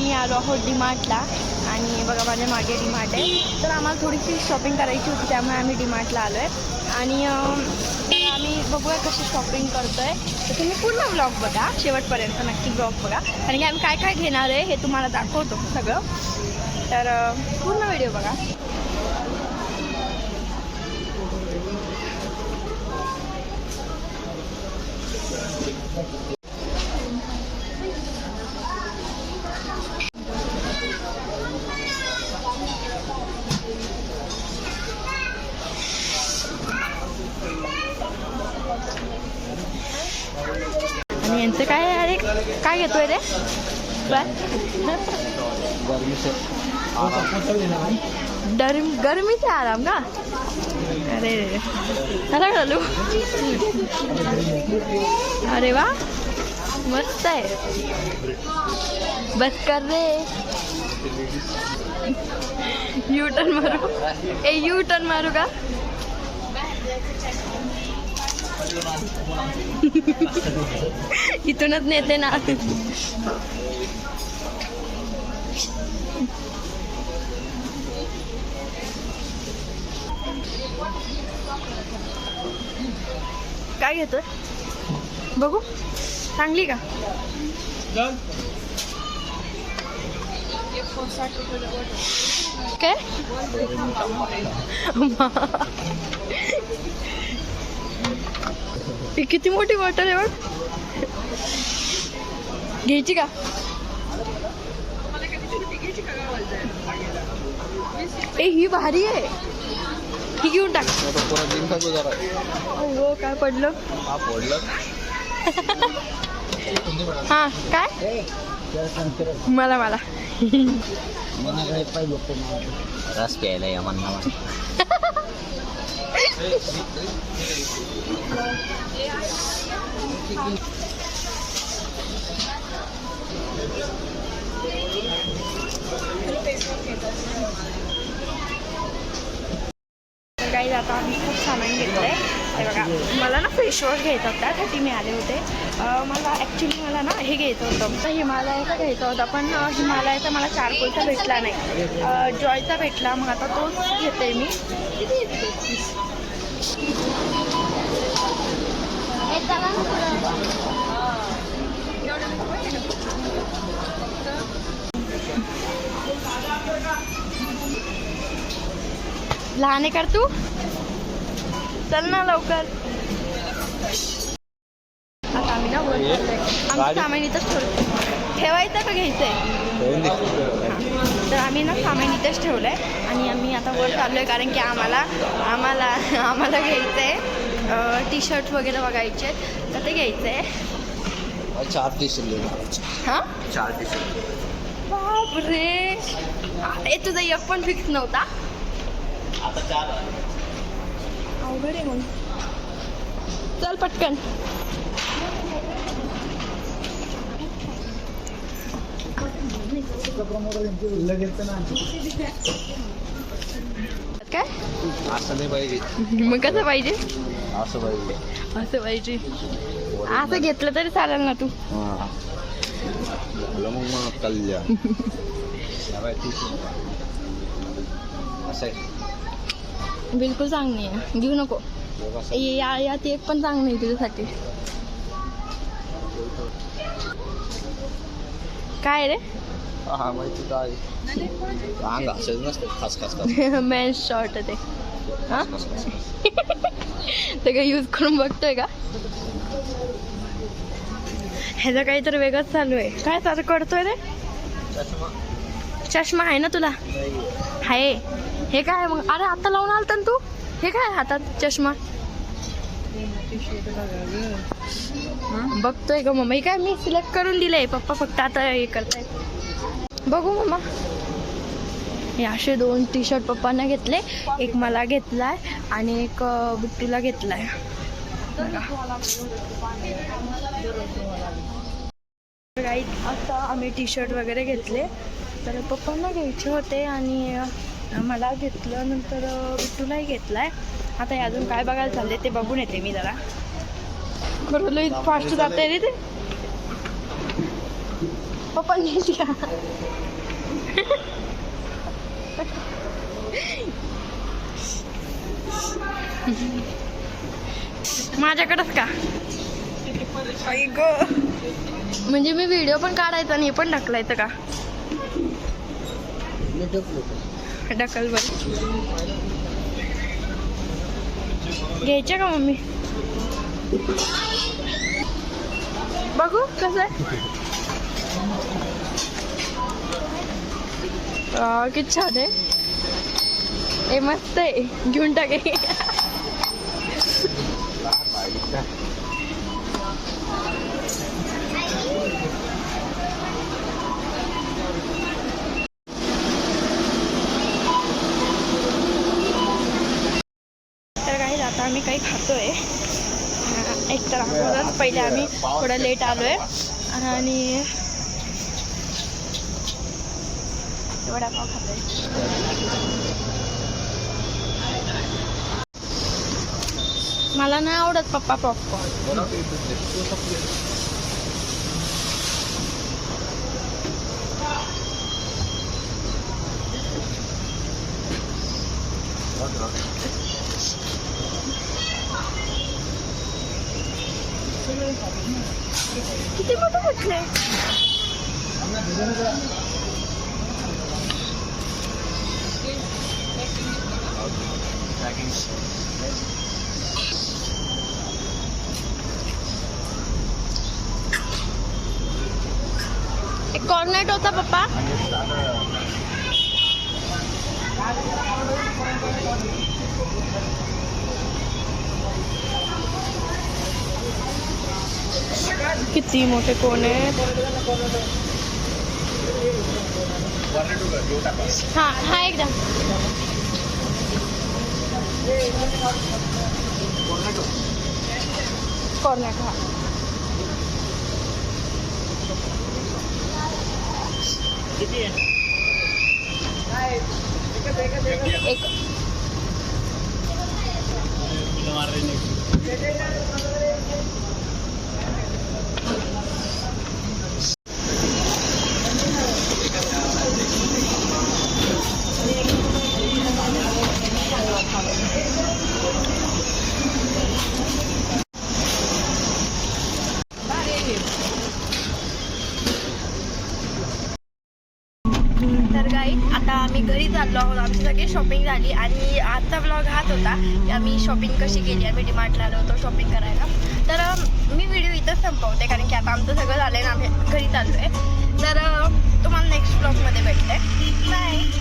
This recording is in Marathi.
आम्ही आलो आहोत डीमार्टला आणि बघा माझ्या मागे डीमार्ट आहे. तर आम्हाला थोडीशी शॉपिंग करायची होती त्यामुळे आम्ही डीमार्टला आलो आहे आणि आम्ही बघूया कशी शॉपिंग करतो आहे तर तुम्ही पूर्ण ब्लॉग बघा शेवटपर्यंत नक्की ब्लॉग बघा. कारण की आम्ही काय काय घेणार आहे हे तुम्हाला दाखवतो सगळं. तर पूर्ण व्हिडिओ बघा. ते काय अरे काय घेतोय रे डर गरमीचे आराम का अरे रे घालू अरे वा मस्त आहे बस कर रे यू टर्न मारू ए यू टर्न मारू का इथूनच नेते ना. काय घेतोय? बघू. चांगली का? काय? ही किती मोठी बॉटल आहे बघ. घ्यायची का? ए ही भारी आहे. ही घेऊन टाक. है काय पडलं? हा पडलं. हा काय? मला मला. रस प्यायला या म्हणणं काही आता आम्ही खूप सामान घेतलं आहे बघा मला ना फेशवॉश घ्यायचा होता त्यासाठी मी आले होते. मला ॲक्च्युली मला ना हे घ्यायचं होतं. तर हिमालयाचा घ्यायचा होता पण हिमालयाचा मला चारकोलचा भेटला नाही. जॉयचा भेटला मग आता तोच घेते मी. लहान आहे कर तू? चल ना लवकर. आता आम्ही ना. आमचं सामान इथंच ठेवलं ठेवायचं का घ्यायचंय? तर आम्ही ना सामान इथेच ठेवलंय आणि आम्ही आता वर चाललोय कारण की आम्हाला आम्हाला आम्हाला घ्यायचंय टी शर्ट वगैरे बघायचे आहेत, तर ते घ्यायचंय. चार टी शर्ट हां? चार टी शर्ट बापरे! ए तुझा एक पण फिक्स नव्हता? अवघड आहे मग. चल पटकन. काय असं नाही पाहिजे. मग कसं पाहिजे? असं पाहिजे. असं पाहिजे. असं घेतलं तरी चालेल ना तू. हा. झालं मग असं आहे. बिलकुल चांगली आहे. घेऊ नको. या यात एक पण चांगलं नाही तुझ्यासाठी. काय रे? हा माहिती काय? अंग असायचं नसतं खास खास खास. मेन शॉर्ट ते. हा? ते काय यूज करून बघतोय का? ह्याचं काहीतरी वेगळंच चालू आहे. काय चालू करतोय रे? चष्मा. चष्मा आहे ना तुला? आहे. हे काय मग? अरे आता लावून आलता ना तू? हे काय हातात? चष्मा? बघतोय का मम्मा. काय मी सिलेक्ट करून दिलंय. पप्पा फक्त आता हे करताय बघू मम्मा. हे असे दोन टी शर्ट पप्पांना घेतले. एक मला घेतलाय आणि एक बुट्टूला बिट्टूला घेतलाय. आता आम्ही टी शर्ट वगैरे घेतले. तर पप्पांना घ्यायचे होते आणि मला घेतलं नंतर बुट्टूलाही बिट्टूलाही घेतलाय. आता हे अजून काय बघायला चालले ते बघून येते मी जरा. बरोबर फास्ट जाते रे ते. पप्पा नीट घ्या माझ्याकडंच का. म्हणजे मी व्हिडिओ पण काढायचा आणि हे पण ढकलायचं का? का? ढकल बर. घ्यायच्या का मम्मी? बघू कसं आहे. किती छान आहे. ए मस्त आहे. घेऊन टाके लहान बाळी का? तर काही आता आम्ही काही खातो आहे एक तर अगोदर पहिले आम्ही थोडं लेट आलो आहे आणि वडापाव खातोय. मला नाही आवडत पप्पा पॉपकॉर्न किती मोठं म्हटलंय? एक कॉर्नेट होता पप्पा. किती मोठे कोण आहेत? हा हा एकदा. कॉर्नेट हा. एक तर गाई आता आम्ही आहोत. आमची सगळी शॉपिंग झाली आणि आजचा ब्लॉग हाच होता की आम्ही शॉपिंग कशी केली आम्ही डिमार्टला आलो होतो शॉपिंग करायला. तर मी व्हिडिओ इथंच संपवते कारण की आता आमचं सगळं झालं आहे ना आम्ही घरी चाललो आहे तर तुम्हाला नेक्स्ट ब्लॉगमध्ये भेटते.